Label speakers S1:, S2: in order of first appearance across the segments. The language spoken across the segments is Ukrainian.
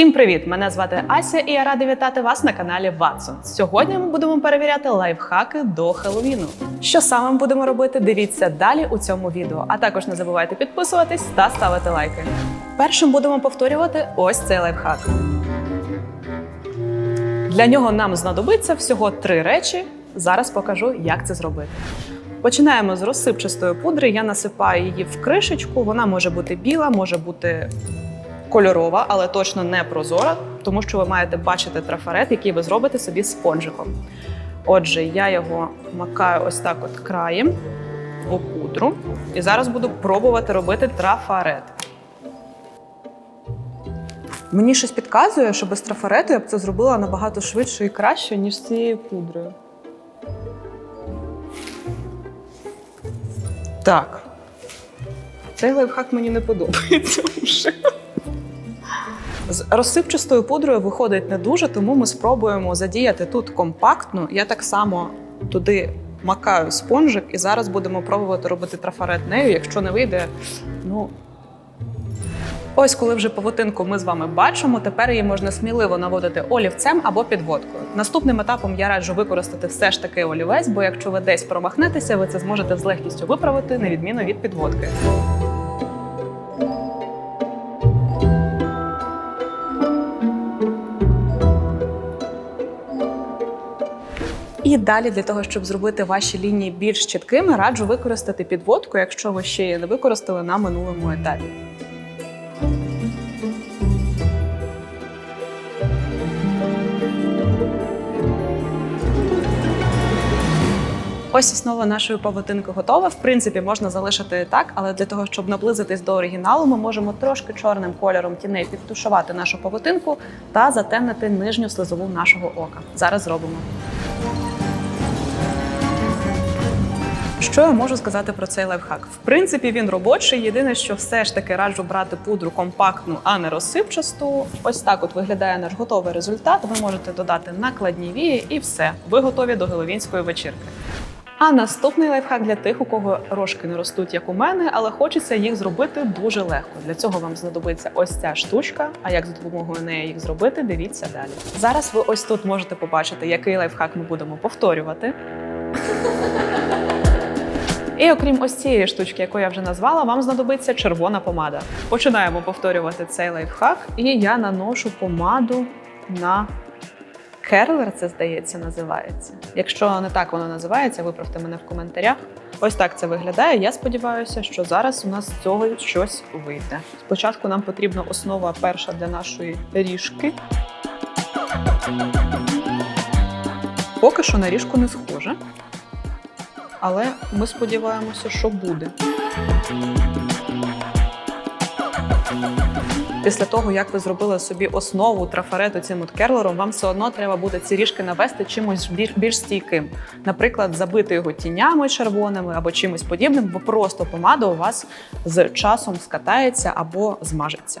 S1: Всім привіт! Мене звати Ася, і я рада вітати вас на каналі Watson. Сьогодні ми будемо перевіряти лайфхаки до Хеллоуіну. Що саме будемо робити? Дивіться далі у цьому відео. А також не забувайте підписуватись та ставити лайки. Першим будемо повторювати ось цей лайфхак. Для нього нам знадобиться всього три речі. Зараз покажу, як це зробити. Починаємо з розсипчастої пудри. Я насипаю її в кришечку. Вона може бути біла, може бути кольорова, але точно не прозора, тому що ви маєте бачити трафарет, який ви зробите собі спонжиком. Отже, я його макаю ось так от краєм у пудру, і зараз буду пробувати робити трафарет. Мені щось підказує, що без трафарету я б це зробила набагато швидше і краще, ніж з цією пудрою. Так. Цей лайфхак мені не подобається вже. З розсипчастою пудрою виходить не дуже, тому ми спробуємо задіяти тут компактно. Я так само туди макаю спонжик, і зараз будемо пробувати робити трафарет нею. Якщо не вийде, ну. Ось, коли вже павутинку ми з вами бачимо, тепер її можна сміливо наводити олівцем або підводкою. Наступним етапом я раджу використати все ж таки олівець, бо якщо ви десь промахнетеся, ви це зможете з легкістю виправити, на відміну від підводки. І далі для того, щоб зробити ваші лінії більш чіткими, раджу використати підводку, якщо ви ще її не використали на минулому етапі. Ось основа нашої павутинки готова. В принципі, можна залишити так, але для того, щоб наблизитись до оригіналу, ми можемо трошки чорним кольором тіней підтушувати нашу павутинку та затемнити нижню слизову нашого ока. Зараз зробимо. Що я можу сказати про цей лайфхак? В принципі, він робочий. Єдине, що все ж таки раджу брати пудру компактну, а не розсипчасту. Ось так от виглядає наш готовий результат. Ви можете додати накладні вії, і все. Ви готові до геловінської вечірки. А наступний лайфхак для тих, у кого рожки не ростуть, як у мене, але хочеться їх зробити дуже легко. Для цього вам знадобиться ось ця штучка. А як за допомогою неї їх зробити, дивіться далі. Зараз ви ось тут можете побачити, який лайфхак ми будемо повторювати. І окрім ось цієї штучки, яку я вже назвала, вам знадобиться червона помада. Починаємо повторювати цей лайфхак, і я наношу помаду на керлер, це здається, називається. Якщо не так воно називається, виправте мене в коментарях. Ось так це виглядає. Я сподіваюся, що зараз у нас з цього щось вийде. Спочатку нам потрібна основа перша для нашої ріжки. Поки що на ріжку не схоже але ми сподіваємося, що буде. Після того, як ви зробили собі основу трафарету цим от керлером, вам все одно треба буде ці ріжки навести чимось більш, більш стійким. Наприклад, забити його тінями червоними або чимось подібним, бо просто помада у вас з часом скатається або змажеться.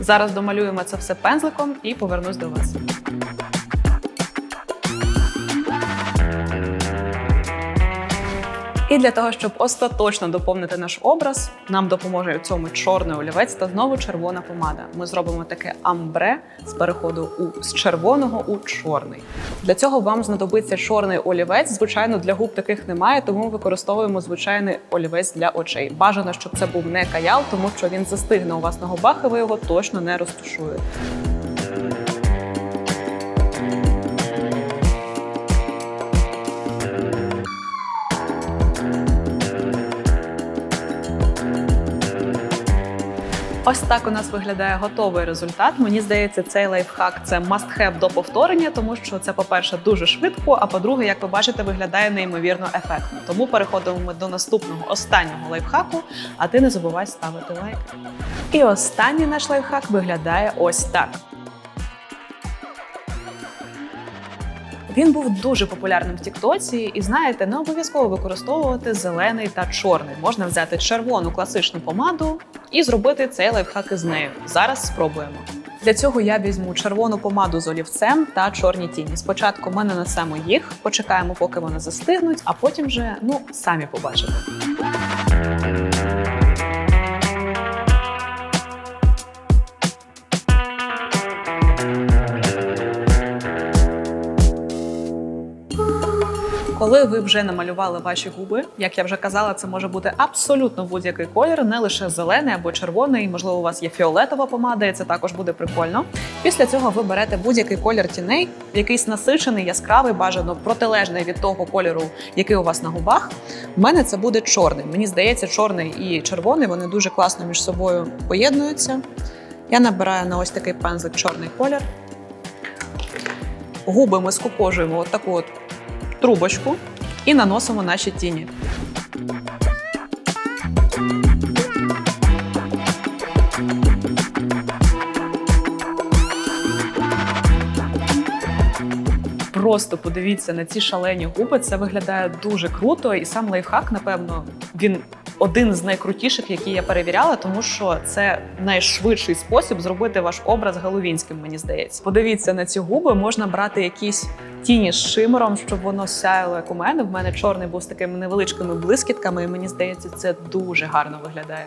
S1: Зараз домалюємо це все пензликом і повернусь до вас. І для того, щоб остаточно доповнити наш образ, нам допоможе у цьому чорний олівець та знову червона помада. Ми зробимо таке амбре з переходу у з червоного у чорний. Для цього вам знадобиться чорний олівець. Звичайно, для губ таких немає, тому використовуємо звичайний олівець для очей. Бажано, щоб це був не каял, тому що він застигне у вас на губах, і ви його точно не розтушуєте. Ось так у нас виглядає готовий результат. Мені здається, цей лайфхак це must-have до повторення, тому що це, по-перше, дуже швидко. А по-друге, як ви бачите, виглядає неймовірно ефектно. Тому переходимо ми до наступного останнього лайфхаку. А ти не забувай ставити лайк. І останній наш лайфхак виглядає ось так. Він був дуже популярним в Тіктоці, і знаєте, не обов'язково використовувати зелений та чорний. Можна взяти червону класичну помаду і зробити цей лайфхак із нею. Зараз спробуємо. Для цього я візьму червону помаду з олівцем та чорні тіні. Спочатку ми нанесемо їх, почекаємо, поки вони застигнуть, а потім вже ну самі побачите. Коли ви вже намалювали ваші губи, як я вже казала, це може бути абсолютно будь-який колір, не лише зелений або червоний. Можливо, у вас є фіолетова помада, і це також буде прикольно. Після цього ви берете будь-який колір тіней, якийсь насичений, яскравий, бажано протилежний від того кольору, який у вас на губах. У мене це буде чорний. Мені здається, чорний і червоний вони дуже класно між собою поєднуються. Я набираю на ось такий пензлик чорний колір. Губи ми скукожуємо от таку от трубочку і наносимо наші тіні. Просто подивіться на ці шалені губи. Це виглядає дуже круто, і сам лайфхак, напевно, він один з найкрутіших, які я перевіряла, тому що це найшвидший спосіб зробити ваш образ головінським. Мені здається. Подивіться на ці губи, можна брати якісь тіні з шимером, щоб воно сяяло, як у мене. В мене чорний був з такими невеличкими блискітками, і мені здається, це дуже гарно виглядає.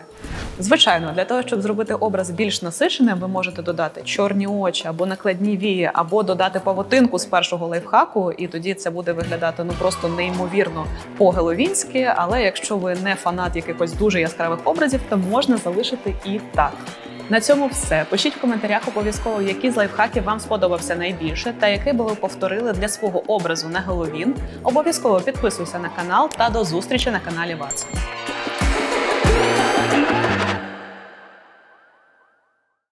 S1: Звичайно, для того, щоб зробити образ більш насиченим, ви можете додати чорні очі або накладні вії, або додати павутинку з першого лайфхаку, і тоді це буде виглядати ну просто неймовірно по-геловінськи. Але якщо ви не фанат якихось дуже яскравих образів, то можна залишити і так. На цьому все. Пишіть в коментарях обов'язково, який з лайфхаків вам сподобався найбільше, та який би ви повторили для свого образу на Геловін. Обов'язково підписуйся на канал та до зустрічі на каналі Ватсон.